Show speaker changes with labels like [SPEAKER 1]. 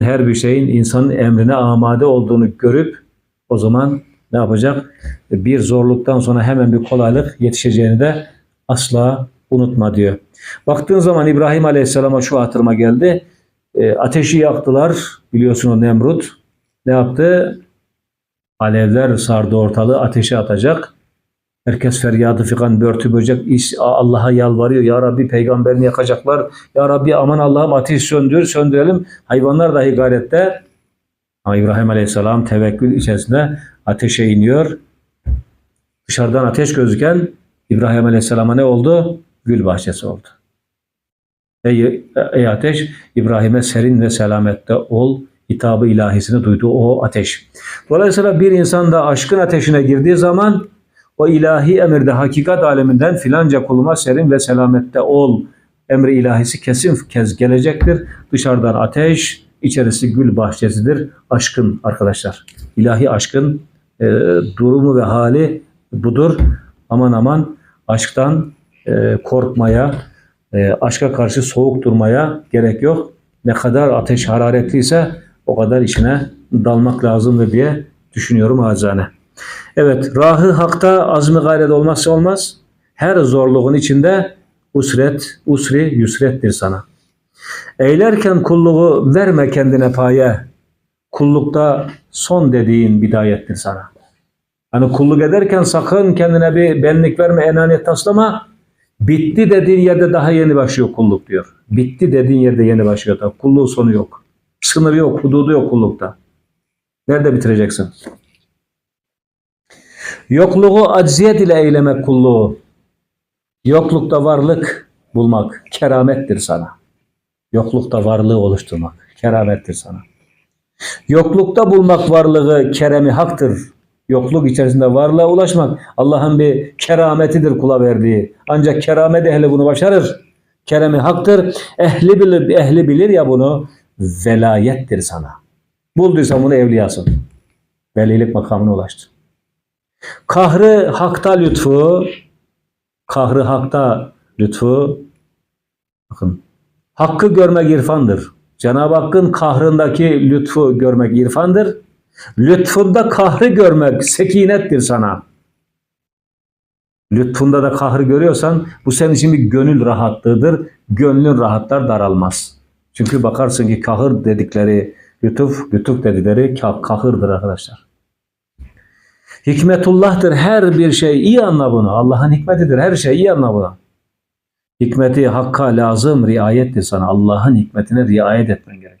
[SPEAKER 1] her bir şeyin insanın emrine amade olduğunu görüp o zaman ne yapacak? Bir zorluktan sonra hemen bir kolaylık yetişeceğini de asla unutma diyor. Baktığın zaman İbrahim Aleyhisselam'a şu hatırıma geldi. E, ateşi yaktılar. Biliyorsun o Nemrut. Ne yaptı? Alevler sardı ortalığı. Ateşe atacak. Herkes feryadı fikan börtü böcek iş- Allah'a yalvarıyor. Ya Rabbi peygamberini yakacaklar. Ya Rabbi aman Allah'ım ateş söndür söndürelim. Hayvanlar dahi gayrette. Ama İbrahim Aleyhisselam tevekkül içerisinde ateşe iniyor. Dışarıdan ateş gözüken İbrahim Aleyhisselam'a ne oldu? Gül bahçesi oldu. Ey, ey ateş İbrahim'e serin ve selamette ol hitabı ilahisini duydu o ateş. Dolayısıyla bir insan da aşkın ateşine girdiği zaman o ilahi emirde hakikat aleminden filanca kuluma serin ve selamette ol emri ilahisi kesin kez gelecektir. Dışarıdan ateş, içerisi gül bahçesidir. Aşkın arkadaşlar. İlahi aşkın e, durumu ve hali budur. Aman aman aşktan e, korkmaya, e, aşka karşı soğuk durmaya gerek yok. Ne kadar ateş hararetliyse o kadar içine dalmak lazımdır diye düşünüyorum acizane. Evet, rahı hakta azmi gayret olmazsa olmaz. Her zorluğun içinde usret, usri, yusrettir sana. Eylerken kulluğu verme kendine paye. Kullukta son dediğin bidayettir sana. Hani kulluk ederken sakın kendine bir benlik verme, enaniyet taslama. Bitti dediğin yerde daha yeni başlıyor kulluk diyor. Bitti dediğin yerde yeni başlıyor. Kulluğun sonu yok. Sınırı yok, hududu yok kullukta. Nerede bitireceksin? Yokluğu acziyet ile eylemek kulluğu. Yoklukta varlık bulmak keramettir sana. Yoklukta varlığı oluşturmak keramettir sana. Yoklukta bulmak varlığı keremi haktır. Yokluk içerisinde varlığa ulaşmak Allah'ın bir kerametidir kula verdiği. Ancak keramet ehli bunu başarır. Keremi haktır. Ehli bilir, ehli bilir ya bunu velayettir sana. Bulduysan bunu evliyasın. Velilik makamına ulaştın. Kahrı hakta lütfu, kahrı hakta lütfu, bakın, hakkı görmek irfandır. Cenab-ı Hakk'ın kahrındaki lütfu görmek irfandır. Lütfunda kahrı görmek sekinettir sana. Lütfunda da kahrı görüyorsan bu senin için bir gönül rahatlığıdır. Gönlün rahatlar daralmaz. Çünkü bakarsın ki kahır dedikleri lütuf, lütuf dedikleri kah- kahırdır arkadaşlar. Hikmetullah'tır her bir şey. iyi anla bunu. Allah'ın hikmetidir her şey. iyi anla bunu. Hikmeti hakka lazım riayettir sana. Allah'ın hikmetine riayet etmen gerek.